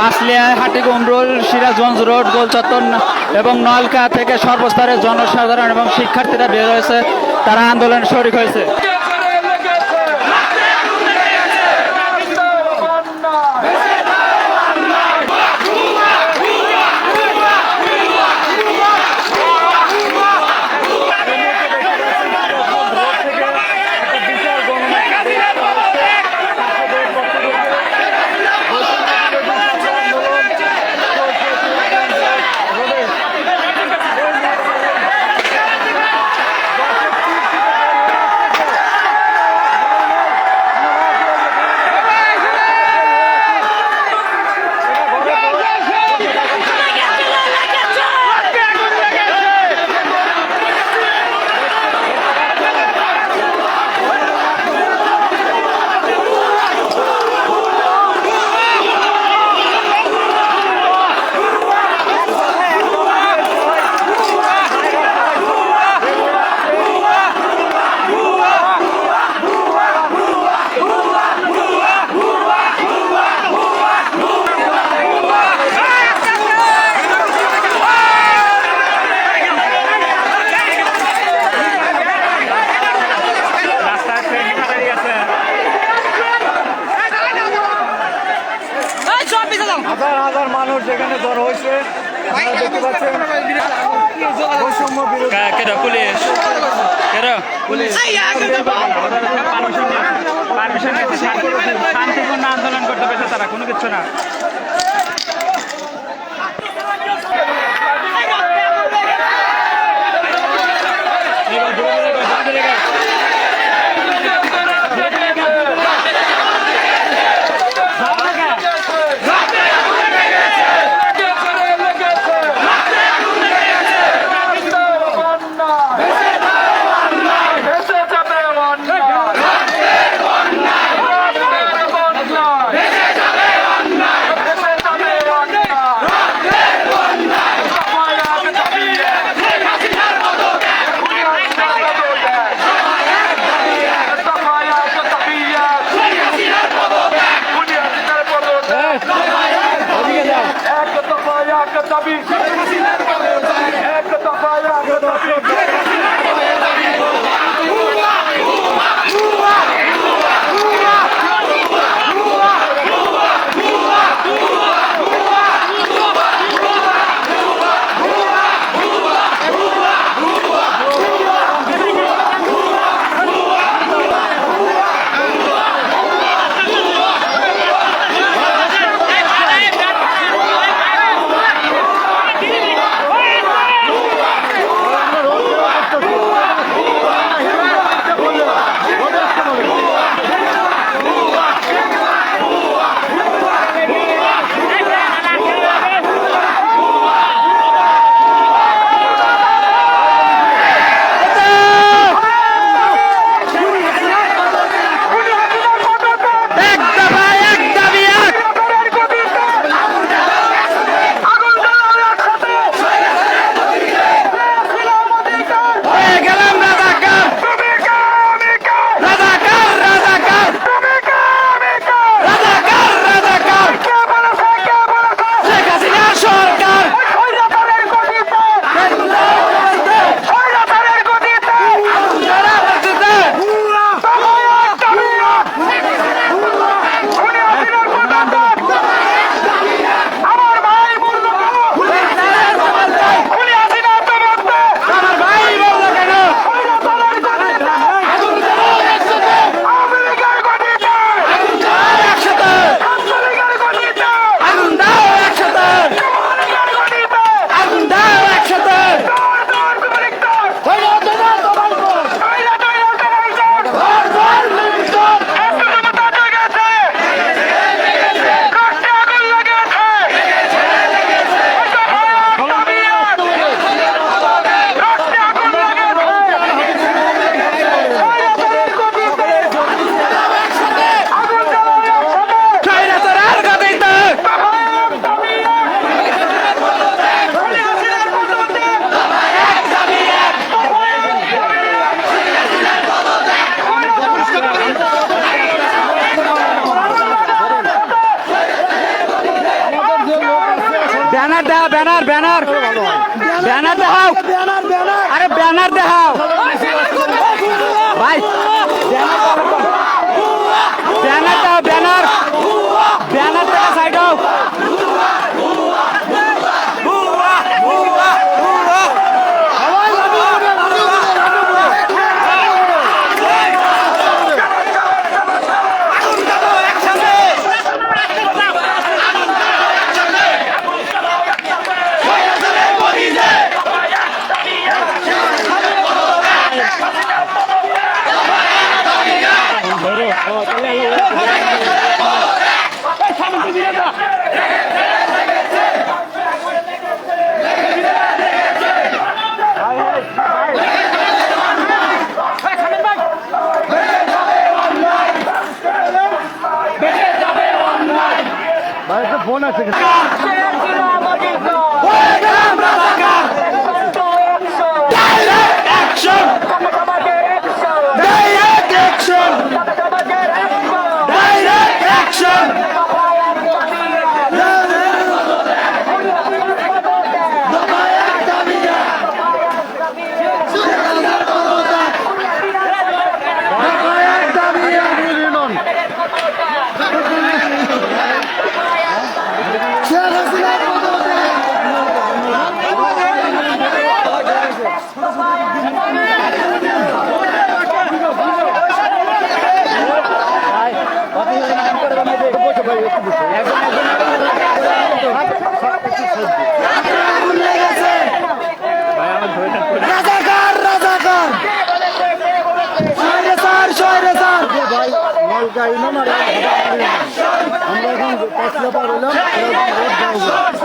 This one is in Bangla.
পাঁচলিয়া হাটি কুমরুল সিরাজগঞ্জ রোড, গোলচত্বর এবং নলকা থেকে সর্বস্তরের জনসাধারণ এবং শিক্ষার্থীরা বের হয়েছে। তারা আন্দোলনে শরিক হয়েছে। মানুষ এখানে জড়ো হয়েছে দেখতে পাচ্ছেন বৈষম্য বিরোধী। কেন পুলিশ? কেন পুলিশ। শান্তিপূর্ণ আন্দোলন করতে পেরেছে তারা কোনো কিছু না। ব্যানার দেখাও। আরে ব্যানার দেখাও। ভাই ব্যানার দাও ব্যানার। ফোন আছে। ঢাকা ইমাম আর আমরা এখন পাঁচ লেপা রইলাম রোড